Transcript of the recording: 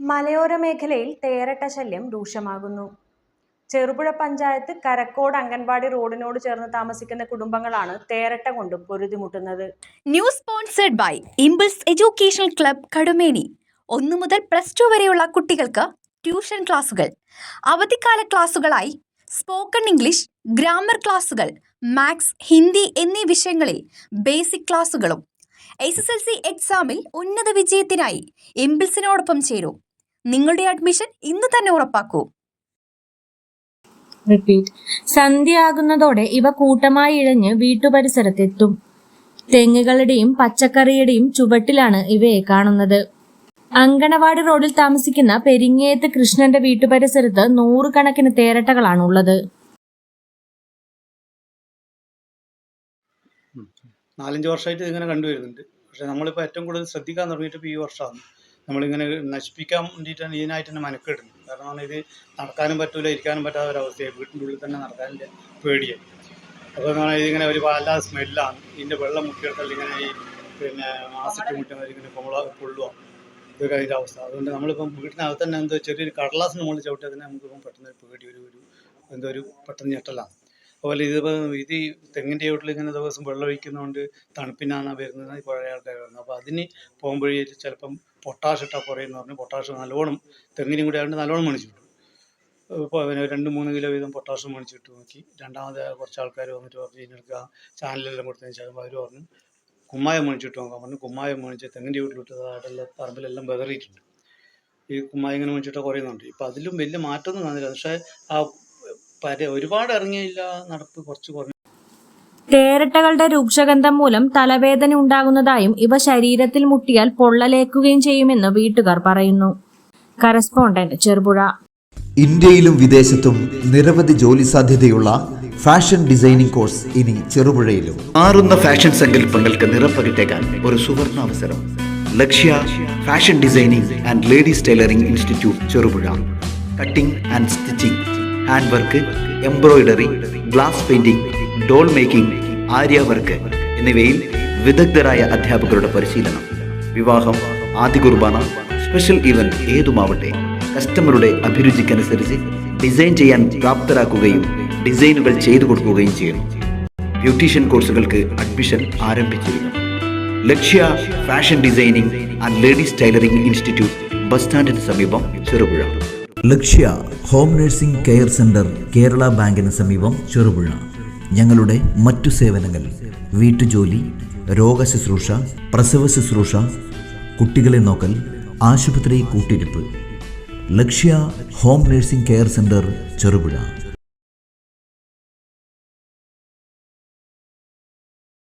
മലയോര മേഖലയിൽ തേരട്ട ശല്യം രൂക്ഷമാകുന്നു. ചെറുപുഴ പഞ്ചായത്ത് കരക്കോട് അംഗൻവാടി റോഡിനോട് ചേർന്ന് താമസിക്കുന്ന കുടുംബങ്ങളാണ് തേരട്ട കൊണ്ട് പൊരുതിമുട്ടുന്നത്. ന്യൂസ് സ്പോൺസേഡ് ബൈ ഇംബിൾസ് എഡ്യൂക്കേഷണൽ ക്ലബ് കടുമേനി ഒന്നു മുതൽ പ്ലസ് ടു വരെയുള്ള കുട്ടികൾക്ക് ട്യൂഷൻ ക്ലാസുകൾ അവധിക്കാല ക്ലാസുകളായി സ്പോക്കൺ ഇംഗ്ലീഷ് ഗ്രാമർ ക്ലാസുകൾ മാത്സ് ഹിന്ദി എന്നീ വിഷയങ്ങളിൽ ബേസിക് ക്ലാസുകളും എസ് എസ് എൽ സി എക്സാമിൽ ഉന്നത വിജയത്തിനായി എംബിൾസിനോടൊപ്പം ചേരൂ. നിങ്ങളുടെ അഡ്മിഷൻ ഇന്ന് തന്നെ ഉറപ്പാക്കൂ. റിപ്പീറ്റ് സന്ധ്യയാകുന്നതോടെ ഇവ കൂട്ടമായി ഇഴഞ്ഞ് വീട്ടുപരിസരത്തെത്തും. തെങ്ങുകളുടെയും പച്ചക്കറിയുടെയും ചുവട്ടിലാണ് ഇവയെ കാണുന്നത്. അങ്കണവാടി റോഡിൽ താമസിക്കുന്ന പെരിങ്ങേത്ത് കൃഷ്ണന്റെ വീട്ടുപരിസരത്ത് നൂറുകണക്കിന് തേരട്ടകളാണ് ഉള്ളത് നാലഞ്ച് വർഷമായിട്ട് ഇതിങ്ങനെ കണ്ടുവരുന്നുണ്ട്. പക്ഷെ നമ്മളിപ്പോൾ ഏറ്റവും കൂടുതൽ ശ്രദ്ധിക്കാൻ തുടങ്ങിയിട്ട് ഇപ്പോൾ ഈ വർഷമാണ്. നമ്മളിങ്ങനെ നശിപ്പിക്കാൻ വേണ്ടിയിട്ടാണ് ഇതിനായിട്ട് തന്നെ മെനക്കെടുന്നത്. കാരണം ഇത് നടക്കാനും പറ്റൂല ഇരിക്കാനും പറ്റാത്ത ഒരവസ്ഥയാണ് വീട്ടിന്റെ ഉള്ളിൽ തന്നെ നടക്കാനില്ല പേടിയായി അപ്പോൾ എന്ന് പറഞ്ഞാൽ ഇതിങ്ങനെ ഒരു വല്ലാതെ സ്മെല്ലാണ്. ഇതിന്റെ വെള്ളം മുക്കിയെടുത്താൽ ഇങ്ങനെ ഈ പിന്നെ മാസിട്ട് മുട്ടുന്നവർ ഇങ്ങനെ കോള പൊള്ളുക ഇതൊക്കെ അതിന്റെ അവസ്ഥ. അതുകൊണ്ട് നമ്മളിപ്പം വീട്ടിനകത്ത് തന്നെ എന്തോ ചെറിയൊരു കടലാസിന് മുകളിൽ ചവിട്ടിയാൽ തന്നെ നമുക്കിപ്പം പെട്ടെന്ന് ഒരു പേടി ഒരു ഒരു എന്തോ ഒരു പെട്ടെന്ന് ഞെട്ടലാണ്. അതുപോലെ ഇത് ഇത് ഈ തെങ്ങിന്റെ ചോട്ടിൽ ഇങ്ങനെ ദിവസം വെള്ളം ഒഴിക്കുന്നതുകൊണ്ട് തണുപ്പിനാണ് വരുന്നത് പഴയ ആൾക്കാർ വരുന്നത് അപ്പോൾ അതിന് പോകുമ്പോഴേ ചിലപ്പം പൊട്ടാഷ് ഇട്ടാൽ കുറയെന്ന് പറഞ്ഞു. പൊട്ടാഷ് നല്ലോണം തെങ്ങിനും കൂടെ ആയതുകൊണ്ട് നല്ലോണം മേടിച്ചു വിട്ടു ഇപ്പോൾ അവന് രണ്ട് മൂന്ന് കിലോ വീതം പൊട്ടാഷ് മേടിച്ചിട്ട് നോക്കി. രണ്ടാമത് കുറച്ച് ആൾക്കാർ വന്നിട്ട് പറഞ്ഞു ഇതിനൊക്കെ ചാനലെല്ലാം കൊടുത്തതിന് ശേഷം. അവർ പറഞ്ഞു കുമ്മായം മേണിച്ചിട്ട് നോക്കാൻ പറഞ്ഞു കുമ്മായം മേടിച്ച് തെങ്ങിന്റെ വീട്ടിലിട്ട് അതെല്ലാം പറമ്പിലെല്ലാം വെതറിയിട്ടുണ്ട്. ഈ കുമ്മായം ഇങ്ങനെ മേണിച്ചിട്ട് കുറയുന്നുണ്ട് ഇപ്പം അതിലും വലിയ മാറ്റമൊന്നും കാണുന്നില്ല. പക്ഷേ ആ പര ഒരുപാട് ഇറങ്ങിയില്ല നടപ്പ് കുറച്ച് കുറഞ്ഞു. തേരട്ടകളുടെ രൂക്ഷഗന്ധം മൂലം തലവേദന ഉണ്ടാകുന്നതായും ഇവ ശരീരത്തിൽ മുട്ടിയാൽ പൊള്ളലേക്കുകയും ചെയ്യുമെന്ന് വീട്ടുകാർ പറയുന്നു. കറസ്പോണ്ടന്റ് ചെറുപുഴ. ഇന്ത്യയിലും വിദേശത്തും നിരവധി ജോലി സാധ്യതയുള്ള ഫാഷൻ ഡിസൈനിംഗ് കോഴ്സ് ഇനി ചെറുപുഴയിലും. മാറുന്ന ഫാഷൻ സങ്കല്പങ്ങൾക്ക് നിറപ്പകിട്ടേക്കാൻ ഒരു സുവർണ അവസരം Lakshya fashion designing and ladies tailoring institute Cherupuzha. Cutting and stitching hand work embroidery glass painting doll making Aari work എന്നിവയിൽ വിദഗ്ധരായ അധ്യാപകരുടെ പരിശീലനം വിവാഹം ആദ്യ കുർബാന സ്പെഷ്യൽ ഇവന്റ് ഏതുമാവട്ടെ കസ്റ്റമറുടെ അഭിരുചിക്കനുസരിച്ച് ഡിസൈൻ ചെയ്യാൻ പ്രാപ്തരാക്കുകയും ഡിസൈനുകൾ ചെയ്തു കൊടുക്കുകയും ചെയ്യുന്നു. ബ്യൂട്ടീഷ്യൻ കോഴ്സുകൾക്ക് അഡ്മിഷൻ ആരംഭിച്ചിരുന്നു. Lakshya fashion designing and ladies tailoring institute bus സ്റ്റാൻഡിന് സമീപം Cherupuzha. Lakshya home nursing care centre Kerala ബാങ്കിന് സമീപം ചെറുപുഴ. ഞങ്ങളുടെ മറ്റു സേവനങ്ങൾ വീട്ടുജോലി രോഗശുശ്രൂഷ പ്രസവ ശുശ്രൂഷ കുട്ടികളെ നോക്കൽ ആശുപത്രി കൂട്ടിരിപ്പ്. Lakshya home nursing care centre Cherupuzha.